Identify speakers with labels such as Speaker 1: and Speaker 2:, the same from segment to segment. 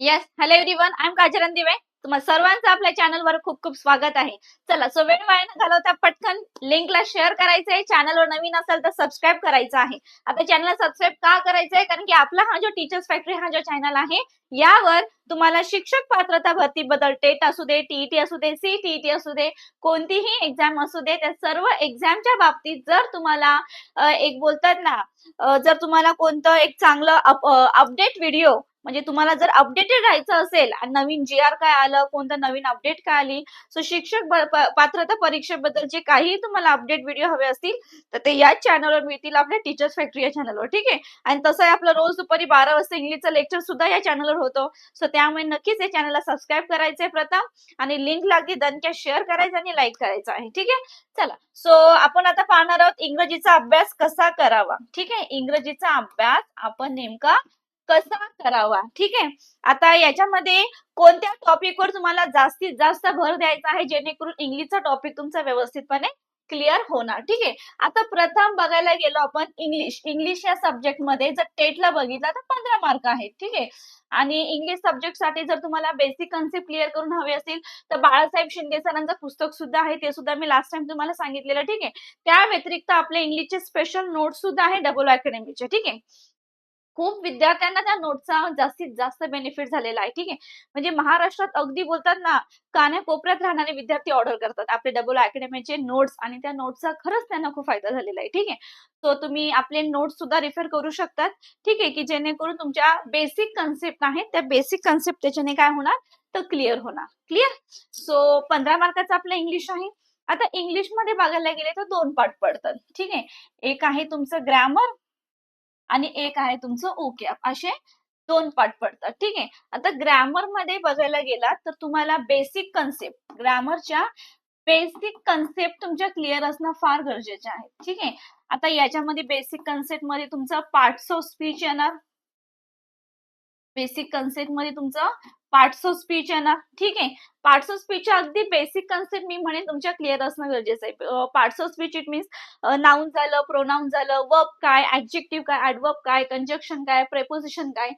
Speaker 1: Yes hello everyone I am काजरन दिवे तुम्हाला सर्वांचं आपल्या चॅनलवर खूप खूप स्वागत आहे. चला सो वेळ वाया न घालवता पटकन लिंकला शेअर करायचं आहे चॅनलवर नवीन असेल तर सबस्क्राईब करायचं आहे. आता चॅनलला सबस्क्राईब का करायचं आहे कारण की आपला हा जो टीचर्स फॅक्टरी हा जो चॅनल आहे यावर तुम्हाला शिक्षक पात्रता भरतीबद्दल टेट असू दे टीईटी असू दे सी टीईटी असू दे कोणतीही एक्झाम असू दे त्या सर्व एक्झामच्या बाबतीत जर तुम्हाला एक बोलतात ना जर तुम्हाला कोणतं एक चांगलं अपडेट व्हिडिओ म्हणजे तुम्हाला जर अपडेटेड राहायचं असेल आणि नवीन जी आर काय आलं कोणतं नवीन अपडेट काय आली सो शिक्षक पात्रता परीक्षेबद्दल पात्रता परीक्षेबद्दलचे काही तुम्हाला अपडेट व्हिडिओ हवे असतील तर ते याच चॅनलवर मिळतील आपल्या टीचर्स फॅक्टरी या चॅनलवर ठीक आहे? आणि तसं आहे आपलं रोज दुपारी बारा वाजता इंग्लिशचं लेक्चर सुद्धा या चॅनलवर होतो. सो त्यामुळे नक्कीच या चॅनलला सबस्क्राईब करायचंय प्रथम आणि लिंक लागली दणक्या शेअर करायचं आणि लाईक करायचं आहे ठीक आहे? चला सो आपण आता पाहणार आहोत इंग्रजीचा अभ्यास कसा करावा. ठीक आहे? इंग्रजीचा अभ्यास आपण नेमका कसा करावा? ठीक आहे? आता याच्यामध्ये कोणत्या टॉपिकवर तुम्हाला जास्तीत जास्त भर द्यायचा आहे? जेणेकरून इंग्लिशचा टॉपिक तुमचा व्यवस्थितपणे क्लिअर होणार. ठीक आहे? आता प्रथम बघायला गेलो आपण इंग्लिश. इंग्लिश या सब्जेक्टमध्ये जर टेटला बघितला तर पंधरा मार्क आहेत. ठीक आहे? आणि इंग्लिश सब्जेक्टसाठी जर तुम्हाला बेसिक कन्सेप्ट क्लिअर करून हवे असतील तर बाळासाहेब शिंदे सरांचं पुस्तक सुद्धा आहे. ते सुद्धा मी लास्ट टाइम तुम्हाला सांगितलेलं. ठीक आहे? त्या व्यतिरिक्त आपले इंग्लिशचे स्पेशल नोट सुद्धा आहे डबल अकॅडमीचे ठीक आहे? खूप विद्यार्थ्यांना त्या नोटचा जास्तीत जास्त बेनिफिट झालेला आहे. ठीक आहे? म्हणजे महाराष्ट्रात अगदी बोलतात ना कान्याकोपऱ्यात राहणारे विद्यार्थी ऑर्डर करतात. आपले डबल अकॅडमीचे नोट्स आणि त्या नोट्सचा खरंच त्यांना खूप फायदा झालेला आहे. ठीक आहे? तो तुम्ही आपले नोट्स सुद्धा रिफर करू शकतात. ठीक आहे की जेणेकरून तुमच्या बेसिक कन्सेप्ट आहेत त्या बेसिक कन्सेप्ट त्याच्याने काय होणार? तर क्लिअर होणार. क्लिअर सो पंधरा मार्काचा आपला इंग्लिश आहे. आता इंग्लिशमध्ये बघायला गेले तर दोन पार्ट पडतात. ठीक आहे? एक आहे तुमचं ग्रॅमर आणि एक आहे तुमचं ओके. असे दोन पार्ट पडतात. ठीक आहे? आता ग्रॅमरमध्ये बघायला गेलात तर तुम्हाला बेसिक कन्सेप्ट ग्रॅमरच्या बेसिक कन्सेप्ट तुमच्या क्लिअर असणं फार गरजेचे आहे. ठीक आहे? आता याच्यामध्ये बेसिक कन्सेप्टमध्ये तुमचा पार्ट्स ऑफ स्पीच येणार. बेसिक कन्सेप्टमध्ये तुमचं पार्ट्स ऑफ स्पीच ना? ठीक आहे. पार्ट्स ऑफ स्पीचच्या अगदी बेसिक कन्सेप्ट मी म्हणेन तुमच्या क्लिअर असणं गरजेचं आहे. Parts of speech it means noun झालं प्रोनाऊन झालं वर्ब काय ऍडजेक्टिव्ह काय ऍडवर्ब काय कंजक्शन काय प्रेपोजिशन काय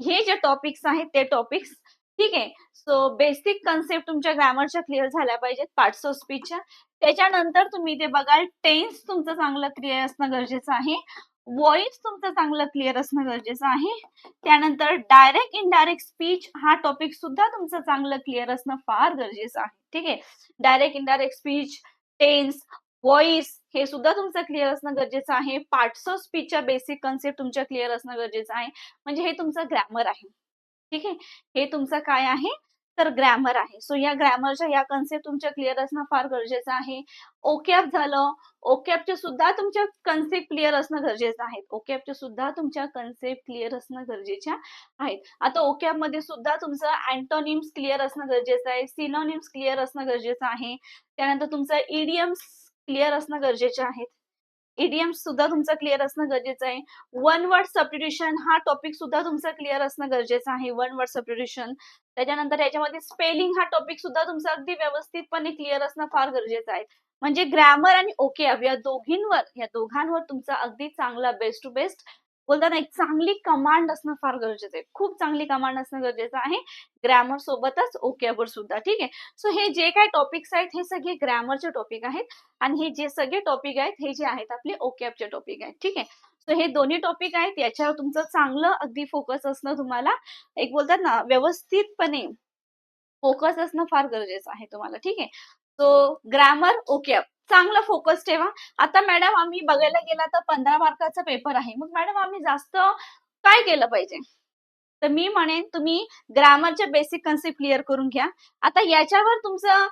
Speaker 1: हे जे टॉपिक्स आहेत ते टॉपिक्स ठीक आहे. सो बेसिक कन्सेप्ट तुमच्या ग्रॅमरच्या क्लिअर झाल्या पाहिजेत पार्ट्स ऑफ स्पीचच्या त्याच्यानंतर तुम्ही ते बघाल टेन्स तुमचं चांगलं क्लिअर असणं गरजेचं आहे. व्हॉइस तुमचं चांगलं क्लिअर असणं गरजेचं आहे. त्यानंतर डायरेक्ट इनडायरेक्ट स्पीच हा टॉपिक सुद्धा तुमचं चांगलं क्लिअर असणं फार गरजेचं आहे. ठीक आहे? Direct indirect speech tense voice हे सुद्धा तुमचं क्लिअर असणं गरजेचं आहे. पार्ट्स ऑफ स्पीचच्या बेसिक कन्सेप्ट तुमच्या क्लिअर असणं गरजेचं आहे. म्हणजे हे तुमचं ग्रॅमर आहे. ठीक आहे? हे तुमचं काय आहे? तर ग्रॅमर आहे. सो या ग्रॅमरच्या या कन्सेप्ट तुमच्या क्लिअर असणं फार गरजेचं आहे. ओकॅप झालं. ओकॅपचे सुद्धा तुमच्या कन्सेप्ट क्लिअर असणं गरजेचं आहे. ओकॅपचे सुद्धा तुमच्या कन्सेप्ट क्लिअर असणं गरजेच्या आहेत. आता ओकॅपमध्ये सुद्धा तुमचं अँटोनिम्स क्लिअर असणं गरजेचं आहे. सिनोनिम्स क्लिअर असणं गरजेचं आहे. त्यानंतर तुमचं इडियम्स क्लिअर असणं गरजेचे आहेत. इडियम्स सुद्धा तुमचं क्लिअर असणं गरजेचं आहे. वन वर्ड सबस्टिट्यूशन हा टॉपिक सुद्धा तुमचा क्लिअर असणं गरजेचं आहे. वन वर्ड सबस्टिट्यूशन त्याच्यानंतर याच्यामध्ये स्पेलिंग हा टॉपिक सुद्धा तुमचा अगदी व्यवस्थितपणे क्लिअर असणं फार गरजेचं आहे. म्हणजे ग्रॅमर आणि ओके या दोघींवर या दोघांवर तुमचा अगदी चांगला बेस्ट टू बेस्ट बोलताना एक चांगली कमांड असणं फार गरजेचं आहे. खूप चांगली कमांड असणं गरजेचं आहे. ग्रॅमर सोबतच ओकेवर सुद्धा ठीक आहे? सो हे जे काही टॉपिक्स आहेत हे सगळे ग्रॅमरचे टॉपिक आहेत. आणि हे जे सगळे टॉपिक आहेत हे जे आहेत आपले ओकेअपचे टॉपिक आहेत ठीक आहे? सो हे दोन्ही टॉपिक आहेत याच्यावर तुमचं चांगलं अगदी फोकस असणं तुम्हाला एक बोलतात ना व्यवस्थितपणे फोकस असणं फार गरजेचं आहे तुम्हाला ठीक आहे? सो ग्रॅमर ओके चांगला फोकस ठेवा. आता मॅडम आम्ही बघायला गेला तर पंधरा मार्काचा पेपर आहे. मग मॅडम आम्ही जास्त काय केलं पाहिजे? तर मी म्हणेन तुम्ही ग्रामरचे बेसिक कन्सेप्ट क्लिअर करून घ्या. आता याच्यावर तुमचं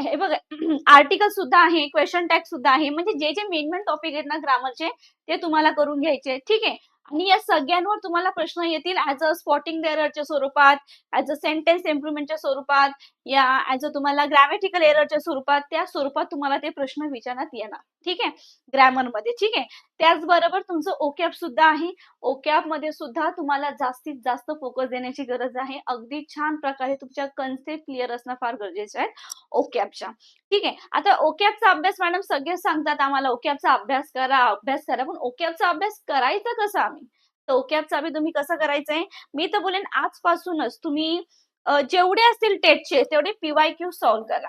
Speaker 1: हे बघा आर्टिकल सुद्धा आहे क्वेश्चन टॅग सुद्धा आहे. म्हणजे जे जे मेन मेन टॉपिक आहेत ना ग्रामरचे ते तुम्हाला करून घ्यायचे. ठीक आहे? आणि या सगळ्यांवर तुम्हाला प्रश्न येतील ऍज अ स्पॉटिंग एररच्या स्वरूपात ऍज अ सेंटेन्स इम्प्रुव्हमेंटच्या स्वरूपात या ऍज अ तुम्हाला ग्रॅमॅटिकल एररच्या स्वरूपात त्या स्वरूपात तुम्हाला ते प्रश्न विचारण्यात येणार. ठीक आहे? ग्रॅमरमध्ये ठीक आहे? त्याचबरोबर तुमचं ओकॅप सुद्धा आहे. ओकॅपमध्ये सुद्धा तुम्हाला जास्तीत जास्त फोकस देण्याची गरज आहे. अगदी छान प्रकारे तुमच्या कन्सेप्ट क्लिअर असणं फार गरजेचं आहे ओकॅपच्या ठीक आहे? आता ओकॅपचा अभ्यास मॅडम सगळे सांगतात आम्हाला ओकॅपचा अभ्यास करा अभ्यास करा. पण ओकॅपचा अभ्यास करायचा कसा आम्ही? तर ओकॅबचा तुम्ही कसं आहे मी तर बोलेन आजपासूनच तुम्ही जेवढे असतील टेटचे तेवढे पीवाय क्यू सॉल्व्ह करा.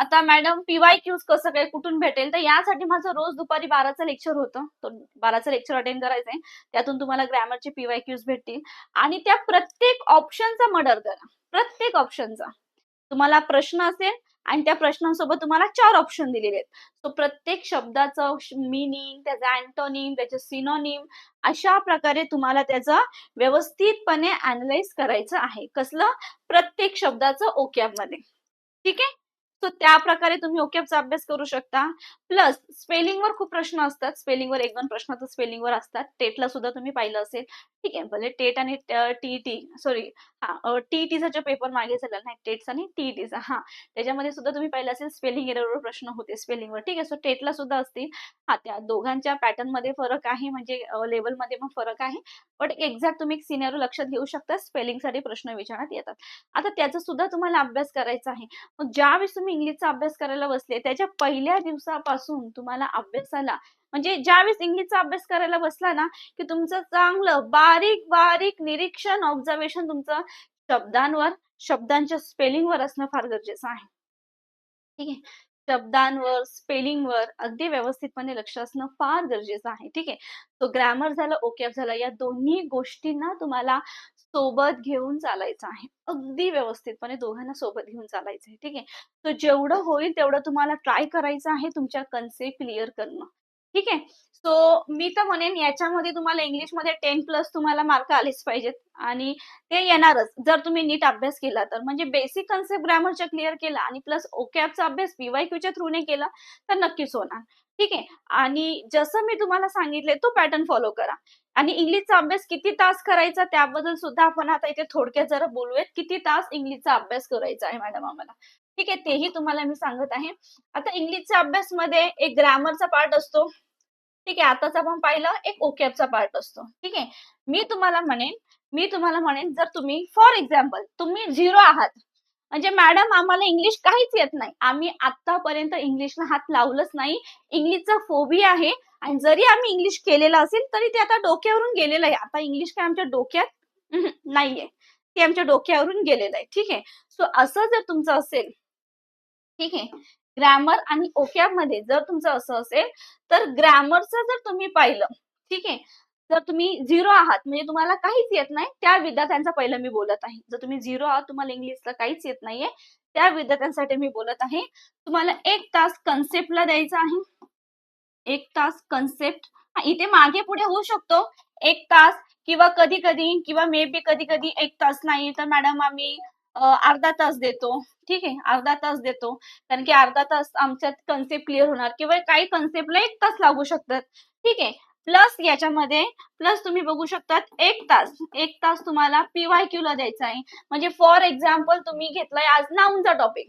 Speaker 1: आता मॅडम पीवाय क्यूज कसं काय कुठून भेटेल? तर यासाठी माझं रोज दुपारी बाराचं लेक्चर होतं. तो बाराचं लेक्चर अटेंड करायचंय. त्यातून तुम्हाला ग्रॅमरचे पीवाय क्यूज भेटतील. आणि त्या प्रत्येक ऑप्शनचा मर्डर करा. प्रत्येक ऑप्शनचा तुम्हाला प्रश्न असेल आणि त्या प्रश्नांसोबत तुम्हाला चार ऑप्शन दिलेले आहेत. सो प्रत्येक शब्दाचं मिनिंग त्याचा अँटोनिम त्याचे सिनोनिम अशा प्रकारे तुम्हाला त्याचं व्यवस्थितपणे अनालाइज करायचं आहे. कसलं? प्रत्येक शब्दाचं ओकॅबमध्ये. ठीक आहे? सो त्या प्रकारे तुम्ही ओकेपचा अभ्यास करू शकता. प्लस स्पेलिंगवर खूप प्रश्न असतात. स्पेलिंगवर एक दोन प्रश्न तर स्पेलिंगवर असतात. टेटला सुद्धा तुम्ही पाहिलं असेल. ठीक आहे. म्हणजे टेट आणि टीईटी सॉरी हा टीईटीचा जो पेपर मागे झाला नाही टेट्स आणि टीईटीचा हा त्याच्यामध्ये सुद्धा तुम्ही पाहिलं असेल स्पेलिंग एरवर प्रश्न होते स्पेलिंगवर ठीक आहे. सो टेटला सुद्धा असतील. हा त्या दोघांच्या पॅटर्नमध्ये फरक आहे. म्हणजे लेवलमध्ये पण फरक आहे. बट एक्झॅक्ट तुम्ही एक सिनियर लक्षात घेऊ शकता. स्पेलिंगसाठी प्रश्न विचारण्यात येतात. आता त्याचा सुद्धा तुम्हाला अभ्यास करायचा आहे. मग ज्यावेळेस तुम्ही इंग्लिशचा अभ्यास करायला बसले त्याच्या पहिल्या दिवसापासून तुम्हाला अभ्यासाला म्हणजे ज्यावेळेस इंग्लिशचा अभ्यास करायला बसला ना की तुमचं चांगलं बारीक बारीक निरीक्षण ऑब्झर्वेशन तुमचं शब्दांवर शब्दांच्या स्पेलिंगवर असणं फार गरजेचं आहे. ठीक आहे? शब्दांवर स्पेलिंगवर अगदी व्यवस्थितपणे लक्ष असणं फार गरजेचं आहे ठीक आहे? तो ग्रॅमर झालं ओकेफ झालं या दोन्ही गोष्टींना तुम्हाला सोबत घेऊन चालायचं आहे. अगदी व्यवस्थितपणे दोघांना सोबत घेऊन चालायचं आहे ठीक आहे? तर जेवढं होईल तेवढं तुम्हाला ट्राय करायचं आहे तुमच्या कन्सेप्ट क्लिअर करणं. ठीक आहे? सो मी तर म्हणेन याच्यामध्ये तुम्हाला इंग्लिशमध्ये टेन प्लस तुम्हाला मार्क आलेच पाहिजेत. आणि ते येणारच. जर तुम्ही नीट अभ्यास केला तर. म्हणजे बेसिक कन्सेप्ट ग्रॅमरचा क्लिअर केला आणि प्लस ओकॅपचा अभ्यास पीवाय क्यूच्या थ्रूने केला तर नक्कीच होणार. ठीक आहे? आणि जसं मी तुम्हाला सांगितले तो पॅटर्न फॉलो करा. आणि इंग्लिशचा अभ्यास किती तास करायचा त्याबद्दल सुद्धा आपण आता इथे थोडक्यात जरा बोलूयात. किती तास इंग्लिशचा अभ्यास करायचा आहे मॅडम आम्हाला? ठीक आहे तेही तुम्हाला मी सांगत आहे. आता इंग्लिशच्या अभ्यासमध्ये एक ग्रामरचा पार्ट असतो. ठीक आहे आताच आपण पाहिलं एक ओकॅबचा पार्ट असतो. ठीक आहे मी तुम्हाला म्हणेन मी तुम्हाला म्हणेन जर तुम्ही फॉर एक्झाम्पल तुम्ही झिरो आहात म्हणजे मॅडम आम्हाला इंग्लिश काहीच येत नाही. आम्ही आतापर्यंत इंग्लिशला हात लावलंच नाही. इंग्लिशचा फोबी आहे आणि जरी आम्ही इंग्लिश केलेलं असेल तरी ते आता डोक्यावरून गेलेलं आहे. आता इंग्लिश काय आमच्या डोक्यात नाहीये. ते आमच्या डोक्यावरून गेलेलं आहे. ठीक आहे सो असं जर तुमचं असेल ठीक आहे. ग्रॅमर आणि ओकॅबमध्ये जर तुमचं असं असेल तर ग्रॅमरचं जर तुम्ही पाहिलं ठीक आहे जर तुम्ही झिरो आहात म्हणजे तुम्हाला काहीच येत नाही त्या विद्यार्थ्यांचा पहिलं मी बोलत आहे. जर तुम्ही झिरो आहात तुम्हाला इंग्लिशला काहीच येत नाहीये त्या विद्यार्थ्यांसाठी मी बोलत आहे. तुम्हाला एक तास कन्सेप्टला द्यायचा आहे. एक तास कन्सेप्ट इथे मागे पुढे होऊ शकतो. एक तास किंवा कधी कधी किंवा मे बी कधी कधी एक तास नाही तर मॅडम आम्ही अर्धा तास देतो. ठीक आहे अर्धा तास देतो. कारण की अर्धा तास आमच्यात कन्सेप्ट क्लिअर होणार किंवा काही कन्सेप्टला एक तास लागू शकतात. ठीक आहे प्लस याच्यामध्ये प्लस तुम्ही बघू शकतात एक तास. एक तास तुम्हाला पीवाय क्यू ला द्यायचा आहे. म्हणजे फॉर एक्झाम्पल तुम्ही घेतलाय आज नाऊनचा टॉपिक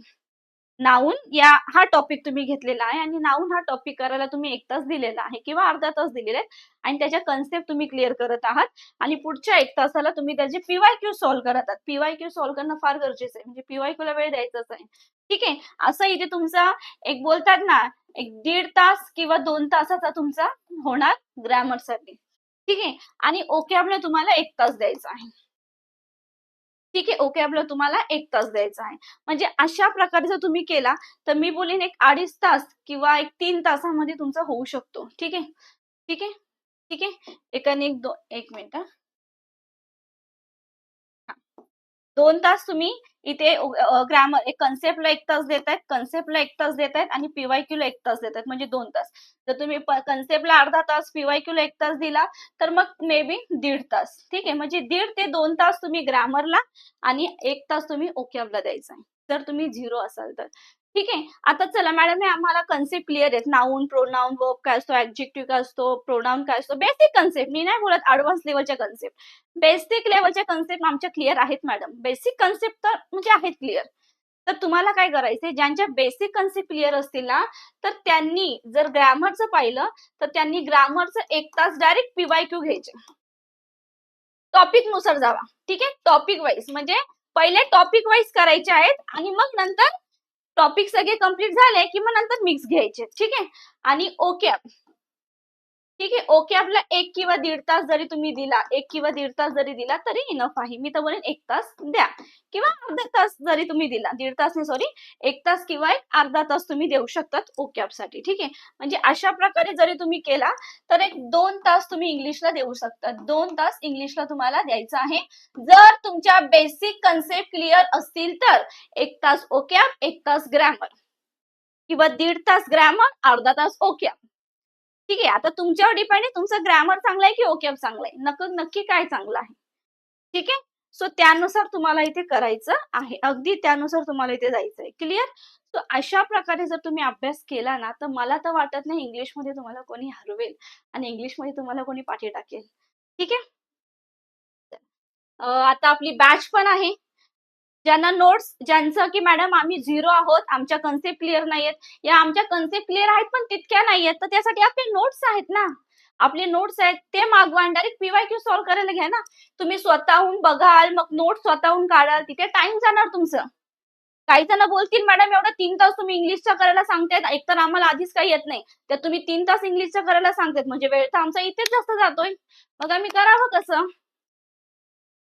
Speaker 1: नाऊन या हा टॉपिक तुम्ही घेतलेला आहे आणि नाऊन हा टॉपिक करायला तुम्ही एक तास दिलेला आहे किंवा अर्धा तास दिलेले आहेत आणि त्याच्या कन्सेप्ट तुम्ही क्लिअर करत आहात. आणि पुढच्या एक तासाला तुम्ही त्याचे पीवाय क्यू सॉल्व्ह करत आहात. पीवाय क्यू सॉल्व्ह करणं फार गरजेचं आहे. म्हणजे पीवाय क्यूला वेळ द्यायचाच आहे. ठीक आहे? असं इथे तुमचा एक बोलतात ना एक दीड तास किंवा दोन तासाचा तुमचा होणार ग्रॅमरसाठी ठीक आहे? आणि ओके आपल्या तुम्हाला एक तास द्यायचा आहे. ठीक आहे ओके आपलं तुम्हाला एक तास द्यायचा आहे. म्हणजे अशा प्रकारे जर तुम्ही केला तर मी बोलेन एक अडीच तास किंवा एक तीन तासामध्ये तुमचा होऊ शकतो. ठीक आहे? ठीक आहे? ठीक आहे? एकाने एक दोन एक मिनिट. दोन तास तुम्ही इथे ग्रामर एक कन्सेप्टला एक तास देत आहेत कन्सेप्टला एक तास देत आहेत आणि पीवायक्यू ला एक तास देत आहेत म्हणजे दोन तास. जर तुम्ही कन्सेप्टला अर्धा तास पीवायक्यू ला एक तास दिला तर मग मे बी दीड तास. ठीक आहे? म्हणजे दीड ते दोन तास तुम्ही ग्रामरला आणि एक तास तुम्ही ओकॅबला द्यायचा आहे. जर तुम्ही झिरो असाल तर. ठीक आहे. आता चला मॅडम हे आम्हाला कन्सेप्ट क्लिअर आहेत. नाऊन प्रोनाऊन वर्ब काय असतो? ऍडजेक्टिव्ह काय असतो? प्रोनाऊन काय असतो? बेसिक कन्सेप्ट मी नाही बोलत ऍडव्हान्स लेवलच्या कन्सेप्ट बेसिक लेवलच्या कन्सेप्ट आमच्या क्लिअर आहेत मॅडम. बेसिक कन्सेप्ट तर म्हणजे आहेत क्लिअर तर तुम्हाला काय करायचंय? ज्यांच्या बेसिक कन्सेप्ट क्लिअर असतील ना तर त्यांनी जर ग्रॅमरचं पाहिलं तर त्यांनी ग्रामरचं एक तास डायरेक्ट पीवाय क्यू घ्यायचे. टॉपिकनुसार जावा. ठीक आहे? टॉपिक वाईज म्हणजे पहिले टॉपिक वाईज करायचे आहेत आणि मग नंतर टॉपिक सगळे कंप्लीट झाले की मग नंतर मिक्स घ्यायचे. ठीक आहे? आणि ओके ठीक आहे? ओके आपला एक किंवा दीड तास जरी तुम्ही दिला एक किंवा दीड तास जरी दिला तरी इनफ आहे. मी तर बोलेन एक तास द्या. किंवा अर्धा तास जरी तुम्ही दिला दीड तास नाही सॉरी एक तास किंवा एक अर्धा तास तुम्ही देऊ शकतात ओके साठी ठीक आहे? म्हणजे अशा प्रकारे जरी तुम्ही केला तर एक दोन तास तुम्ही इंग्लिशला देऊ शकता दोन तास इंग्लिशला तुम्हाला द्यायचं आहे. जर तुमच्या बेसिक कन्सेप्ट क्लिअर असतील तर एक तास ओके एक तास ग्रॅमर किंवा दीड तास ग्रॅमर अर्धा तास ओके. ठीक आहे आता तुमच्यावर डिपेंड आहे तुमचं ग्रॅमर चांगलं आहे की ओके चांगलं आहे? नक्की नक्की काय चांगलं आहे? ठीक आहे? सो त्यानुसार तुम्हाला इथे करायचं आहे. अगदी त्यानुसार तुम्हाला इथे जायचं आहे. क्लिअर सो अशा प्रकारे जर तुम्ही अभ्यास केला ना तर मला तर वाटत नाही इंग्लिशमध्ये तुम्हाला कोणी हरवेल आणि इंग्लिशमध्ये तुम्हाला कोणी पाठी टाकेल ठीक आहे? आता आपली बॅच पण आहे. ज्यांना नोट्स ज्यांचं की मॅडम आम्ही झिरो आहोत आमच्या कन्सेप्ट क्लिअर नाहीयेत. या आमच्या कन्सेप्ट क्लिअर आहेत पण तितक्या नाहीयेत तर त्यासाठी आपले नोट्स आहेत ना. आपले नोट्स आहेत ते मागवा आणि डायरेक्ट पीवाय क्यू सॉल्व्ह करायला घ्या ना. तुम्ही स्वतःहून बघाल मग नोट स्वतःहून काढाल तिथे टाइम जाणार तुमचं. काही जण बोलतील मॅडम एवढं तीन तास तुम्ही इंग्लिशचा करायला सांगतायत. एकतर आम्हाला आधीच काही येत नाही. तर तुम्ही तीन तास इंग्लिशचा करायला सांगतायत. म्हणजे वेळ तर आमचा इथेच जास्त जातोय. मग आम्ही करावं कसं?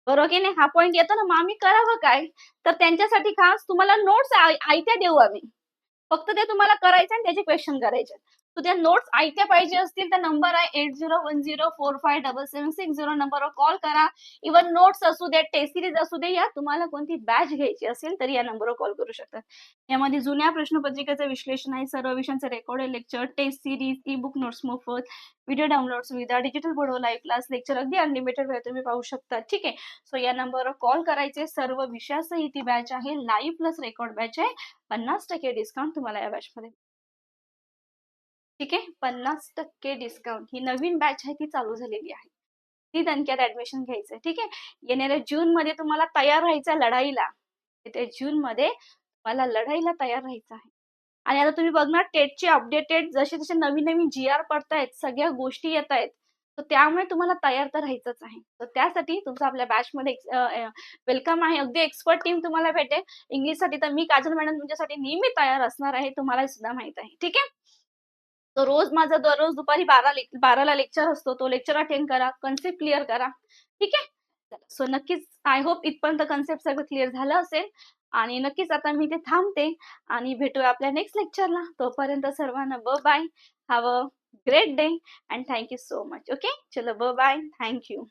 Speaker 1: बरोबर की नाही हा पॉईंट येतो ना मग आम्ही करावं काय? तर त्यांच्यासाठी खास तुम्हाला नोट्स आयत्या देऊ आम्ही. फक्त ते तुम्हाला करायचे आणि त्याचे क्वेश्चन करायचे. तर त्या नोट्स आयत्या पाहिजे असतील तर नंबर आहे eight zero one zero four five double seven six zero नंबरवर कॉल करा. इव्हन नोट्स असू दे टेस्ट सिरीज असू दे या तुम्हाला कोणती बॅच घ्यायची असेल तर या नंबरवर कॉल करू शकतात. यामध्ये जुन्या प्रश्नपत्रिकेचं विश्लेषण आहे सर्व विषयांचं recorded lecture test series e book notes मोफत व्हिडिओ डाउनलोड सुविधा digital board live class lecture अगदी अनलिमिटेड वेळ तुम्ही पाहू शकता. ठीक आहे? सो या नंबरवर कॉल करायचे. सर्व विषयासह ती बॅच आहे. लाईव्ह प्लस रेकॉर्ड बॅच आहे. पन्नास टक्के डिस्काउंट तुम्हाला या बॅच मध्ये. ठीक आहे? पन्नास टक्के डिस्काउंट ही नवीन बॅच आहे ती चालू झालेली आहे. ती दणक्यात ऍडमिशन घ्यायचं ठीक आहे? येणाऱ्या जून मध्ये तुम्हाला तयार राहायचं लढाईला. येत्या जून मध्ये तुम्हाला लढाईला तयार राहायचं आहे. आणि आता तुम्ही बघणार टेटचे अपडेटेड जसे जसे नवीन नवीन जी आर पडतायत सगळ्या गोष्टी येत आहेत तर त्यामुळे तुम्हाला तयार तर राहायचंच आहे. तर त्यासाठी तुमचं आपल्या बॅचमध्ये वेलकम आहे. अगदी एक्सपर्ट टीम तुम्हाला भेटेल. इंग्लिशसाठी तर मी काजल मॅडम तुमच्यासाठी नेहमी तयार असणार आहे. तुम्हाला सुद्धा माहीत आहे. ठीक आहे? तर रोज माझा दररोज दुपारी बारा बाराला लेक्चर असतो. तो लेक्चर अटेंड करा कन्सेप्ट क्लिअर करा. ठीक आहे? सो नक्कीच आय होप इथपर्यंत कन्सेप्ट सगळं क्लिअर झालं असेल. आणि नक्कीच आता मी ते थांबते आणि भेटूया आपल्या नेक्स्ट लेक्चरला तोपर्यंत सर्वांना ब bye have a great day and thank you so much okay चलो ब बाय थँक्यू